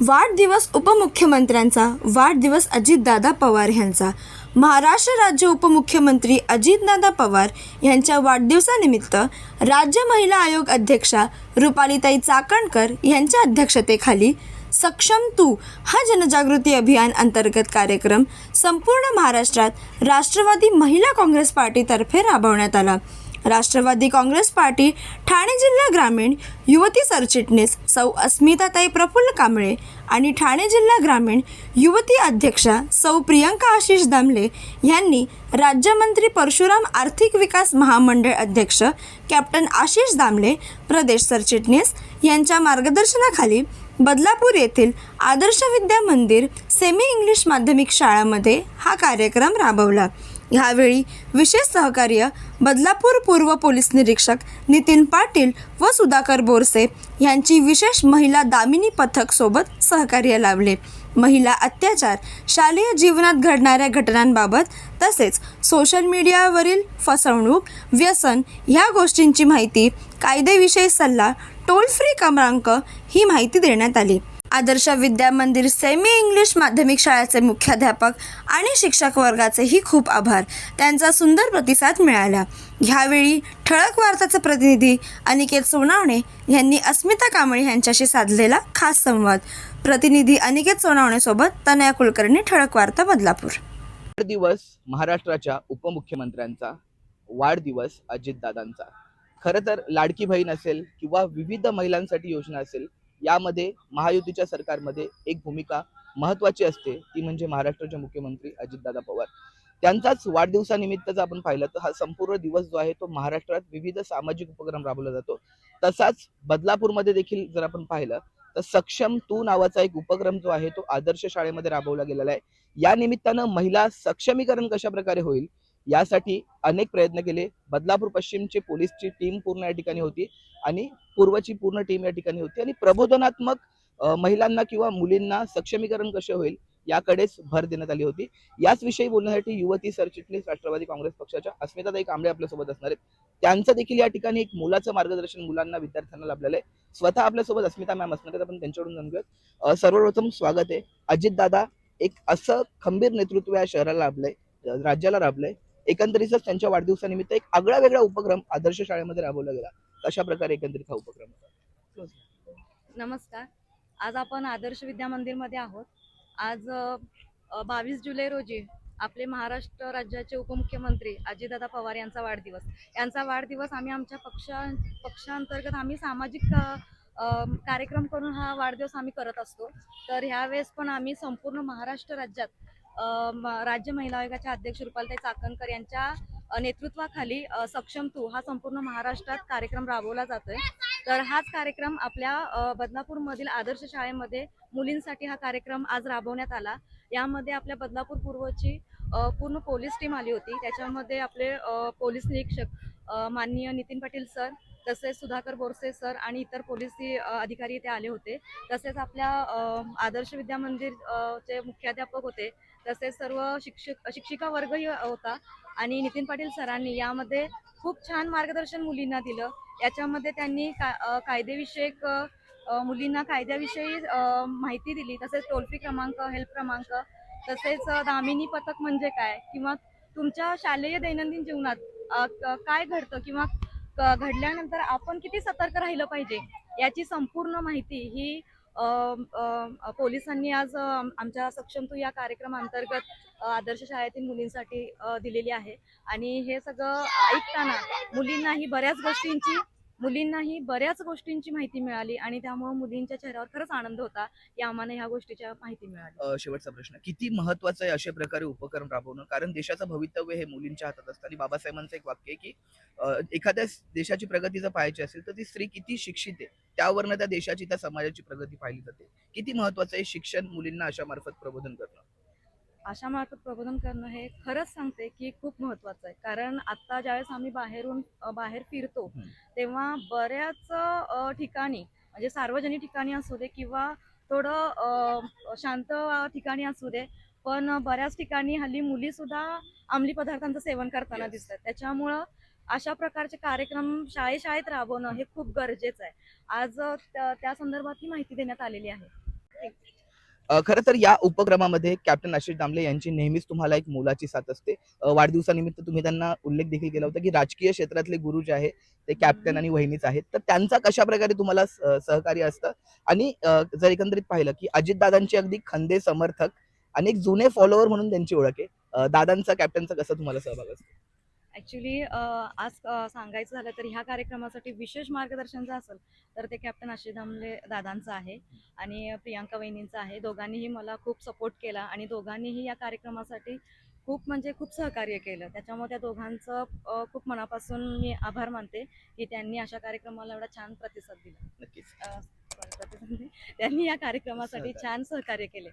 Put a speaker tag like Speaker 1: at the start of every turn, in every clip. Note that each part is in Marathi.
Speaker 1: वाढदिवस उपमुख्यमंत्र्यांचा वाढदिवस अजितदादा पवार यांचा महाराष्ट्र राज्य उपमुख्यमंत्री अजितदादा पवार यांच्या वाढदिवसानिमित्त राज्य महिला आयोग अध्यक्षा रुपालीताई चाकणकर यांच्या अध्यक्षतेखाली सक्षम तू हा जनजागृती अभियान अंतर्गत कार्यक्रम संपूर्ण महाराष्ट्रात राष्ट्रवादी महिला काँग्रेस पार्टीतर्फे राबवण्यात आला. राष्ट्रवादी काँग्रेस पार्टी ठाणे जिल्हा ग्रामीण युवती सरचिटणीस सौ अस्मिताताई प्रफुल्ल कांबळे आणि ठाणे जिल्हा ग्रामीण युवती अध्यक्षा सौ प्रियंका आशिष दामले यांनी राज्यमंत्री परशुराम आर्थिक विकास महामंडळ अध्यक्ष कॅप्टन आशिष दामले प्रदेश सरचिटणीस यांच्या मार्गदर्शनाखाली बदलापूर येथील आदर्श विद्या मंदिर सेमी इंग्लिश माध्यमिक शाळामध्ये हा कार्यक्रम राबवला. ह्यावेळी विशेष सहकार्य बदलापूर पूर्व पोलीस निरीक्षक नितीन पाटील व सुधाकर बोरसे यांची विशेष महिला दामिनी पथक सोबत सहकार्य लाभले महिला अत्याचार शालेय जीवनात घडणाऱ्या घटनांबाबत तसेच सोशल मीडियावरील फसवणूक व्यसन ह्या गोष्टींची माहिती कायदेविषयी सल्ला टोल फ्री क्रमांक ही माहिती देण्यात आली. आदर्श विद्या मंदिर सेमी इंग्लिश माध्यमिक शाळेचे मुख्याध्यापक आणि शिक्षक वर्गाचेही खूप आभार. त्यांचा सुंदर प्रतिसाद मिळाला. ह्यावेळी ठळक वार्ताचे प्रतिनिधी अनिकेत सोनावणे यांनी अस्मिता कांबळे यांच्याशी साधलेला खास संवाद. प्रतिनिधी अनिकेत सोनावणेसोबत तनया कुलकर्णी ठळक वार्ता बदलापूर.
Speaker 2: वाढदिवस महाराष्ट्राच्या उपमुख्यमंत्र्यांचा वाढदिवस अजितदादांचा. खरं तर लाडकी बहीण असेल किंवा विविध महिलांसाठी योजना असेल यामध्ये महायुतीच्या सरकारमध्ये एक भूमिका महत्वाची असते ती म्हणजे महाराष्ट्राचे मुख्यमंत्री अजितदादा पवार. त्यांचाच वाढदिवसानिमित्तच आपण पाहिलं तर हा संपूर्ण दिवस जो आहे तो महाराष्ट्रात विविध सामाजिक उपक्रम राबवला जातो. तसाच बदलापूरमध्ये देखील जर आपण पाहिलं तर सक्षम तू नावाचा एक उपक्रम जो आहे तो आदर्श शाळेमध्ये राबवला गेलेला आहे. या निमित्तानं महिला सक्षमीकरण कशा प्रकारे होईल यासाठी अनेक प्रयत्न केले. बदलापूर पश्चिमची पोलीसची टीम पूर्ण या ठिकाणी होती आणि पूर्वची पूर्ण टीम या ठिकाणी होती. आणि प्रबोधनात्मक महिलांना किंवा मुलींना सक्षमीकरण कसे होईल याकडेच भर देण्यात आली होती. याच विषयी बोलण्यासाठी युवती सरचिटणीस राष्ट्रवादी काँग्रेस पक्षाच्या अस्मिताताई कांबळे आपल्यासोबत असणार आहेत. त्यांचं देखील या ठिकाणी एक मुलाचं मार्गदर्शन मुलांना विद्यार्थ्यांना लाभलेलं आहे. स्वतः आपल्यासोबत अस्मिता मॅम असणार आहेत. आपण त्यांच्याकडून जाणून घेऊयात. सर्वप्रथम स्वागत आहे. अजितदादा एक असं खंबीर नेतृत्व या शहराला लाभलंय राज्याला लाभलंय. एकंदरीतच त्यांच्या वाढदिवसानिमित्त एक आगळा वेगळा उपक्रम आदर्श शाळेमध्ये राबवला गेला. अशा प्रकारे एकंदरीत हा उपक्रम होता?
Speaker 3: नमस्कार. आज आपण आदर्श विद्या मंदिरमध्ये आहोत. आज बावीस जुलै रोजी आपले महाराष्ट्र राज्याचे उपमुख्यमंत्री अजितदादा पवार यांचा वाढदिवस. यांचा वाढदिवस आम्ही आमच्या पक्षा पक्षांतर्गत आम्ही सामाजिक कार्यक्रम करून हा वाढदिवस आम्ही करत असतो. तर ह्यावेळेस पण आम्ही संपूर्ण महाराष्ट्र राज्यात राज्य महिला आयोगाच्या अध्यक्ष रुपालताई चाकणकर यांच्या नेतृत्वाखाली सक्षम तू हा संपूर्ण महाराष्ट्रात कार्यक्रम राबवला जातोय. तर हाच कार्यक्रम आपल्या बदलापूरमधील आदर्श शाळेमध्ये मुलींसाठी हा कार्यक्रम आज राबवण्यात आला. यामध्ये आपल्या बदलापूर पूर्वची पूर्ण पोलीस टीम आली होती. त्याच्यामध्ये आपले पोलीस निरीक्षक माननीय नितीन पाटील सर तसेच सुधाकर बोरसे सर आणि इतर पोलीस अधिकारी इथे आले होते. तसेच आपल्या आदर्श विद्या मंदिर चे मुख्याध्यापक होते. तसेच सर्व शिक्षक शिक्षिका वर्गही होता. आणि नितीन पाटील सरांनी यामध्ये खूप छान मार्गदर्शन मुलींना दिलं. याच्यामध्ये त्यांनी का कायदेविषयक मुलींना कायद्याविषयी माहिती दिली. तसेच टोल फ्री क्रमांक हेल्प क्रमांक तसेच दामिनी पथक म्हणजे काय? किंवा तुमच्या शालेय दैनंदिन जीवनात काय घडतं? किंवा क- घडल्यानंतर आपण किती सतर्क राहिलं पाहिजे? याची संपूर्ण माहिती ही पोलिसांनी आज आमच्या सक्षम तू या कार्यक्रमाअंतर्गत आदर्श शाळेतील मुलींसाठी दिलेली आहे. आणि हे सगळं ऐकताना मुलींनाही बऱ्याच गोष्टींची मुलींनाही बऱ्याच गोष्टींची माहिती मिळाली आणि त्यामुळे मुलींच्या चेहऱ्यावर खरंच आनंद होता की आम्हाला ह्या गोष्टीच्या माहिती मिळाली.
Speaker 2: अ, शेवटचा प्रश्न. किती महत्वाचं आहे अशा प्रकारे उपक्रम राबवणं? कारण देशाचं भवितव्य हे मुलींच्या हातात असतं. आणि बाबासाहेबांचं एक वाक्य आहे की अ, एखाद्या देशाची प्रगती जर पाहायची असेल तर ती स्त्री किती शिक्षित आहे त्यावरनं त्या देशाची त्या समाजाची प्रगती पाहिली जाते. किती महत्वाचं आहे शिक्षण मुलींना अशा मार्फत प्रबोधन करणं?
Speaker 3: अशा मार्फत प्रबोधन करणं हे खरंच सांगते की खूप महत्वाचं आहे. कारण आता ज्यावेळेस आम्ही बाहेरून बाहेर फिरतो. तेव्हा बऱ्याच ठिकाणी म्हणजे सार्वजनिक ठिकाणी असू दे किंवा थोडं शांत ठिकाणी असू दे पण बऱ्याच ठिकाणी हल्ली मुली सुद्धा अंमली पदार्थांचं सेवन करताना
Speaker 2: Yes.
Speaker 3: दिसतात. त्याच्यामुळं अशा प्रकारचे कार्यक्रम शाळेशाळेत राबवणं हे खूप गरजेचं आहे. आज त्या त्या संदर्भात ही माहिती देण्यात आलेली आहे.
Speaker 2: खरं तर या उपक्रमामध्ये कॅप्टन आशिष दामले यांची नेहमीच तुम्हाला एक मोलाची साथ असते. वाढदिवसानिमित्त तुम्ही त्यांना उल्लेख देखील केला होता की राजकीय क्षेत्रातले गुरु जे आहेत ते कॅप्टन आणि वहिनीच आहेत. तर त्यांचा कशा प्रकारे तुम्हाला सहकार्य असतं? आणि जर एकंदरीत पाहिलं की अजितदादांचे अगदी खंदे समर्थक आणि एक जुने फॉलोअर म्हणून त्यांची ओळख आहे. दादांचा कॅप्टनचा कसा तुम्हाला सहभाग असतो?
Speaker 3: ॲक्च्युली आज सांगायचं झालं तर ह्या कार्यक्रमासाठी विशेष मार्गदर्शन जर असेल तर ते कॅप्टन आशिष दामले दादांचं आहे आणि प्रियांका वहिनींचं आहे. दोघांनीही मला खूप सपोर्ट केला आणि दोघांनीही या कार्यक्रमासाठी खूप म्हणजे खूप सहकार्य केलं. त्याच्यामुळे त्या दोघांचं खूप मनापासून मी आभार मानते की त्यांनी अशा कार्यक्रमाला एवढा छान प्रतिसाद दिला.
Speaker 2: नक्कीच.
Speaker 3: त्यांनी या कार्यक्रमासाठी. छान सहकार्य केले.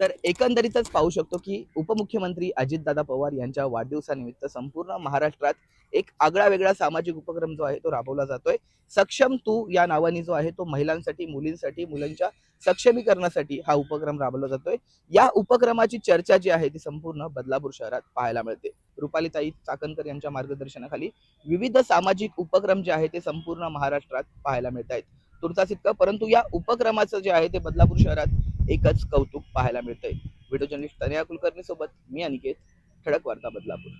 Speaker 2: तर एकंदरीतच पाहू शकतो की उपमुख्यमंत्री अजितदादा पवार यांच्या वाढदिवसानिमित्त संपूर्ण महाराष्ट्रात एक आगळा वेगळा सामाजिक उपक्रम जो आहे तो राबवला जातोय. सक्षम तू या नावाने जो आहे तो महिलांसाठी मुलींसाठी मुलांच्या सक्षमीकरणासाठी हा उपक्रम राबवला जातोय. या उपक्रमाची चर्चा जी आहे ती संपूर्ण बदलापूर शहरात पाहायला मिळते. रुपालीताई चाकणकर यांच्या मार्गदर्शनाखाली विविध सामाजिक उपक्रम जे आहे ते संपूर्ण महाराष्ट्रात पाहायला मिळत आहेत तुर्तास इतकं परंतु या उपक्रमाचं जे आहे ते बदलापूर शहरात एकच कौतुक पाहायला मिळतंय. व्हिडिओ जर्नलिस्ट तनया कुलकर्णी सोबत मी अनिकेत ठळक वार्ता बदलापूर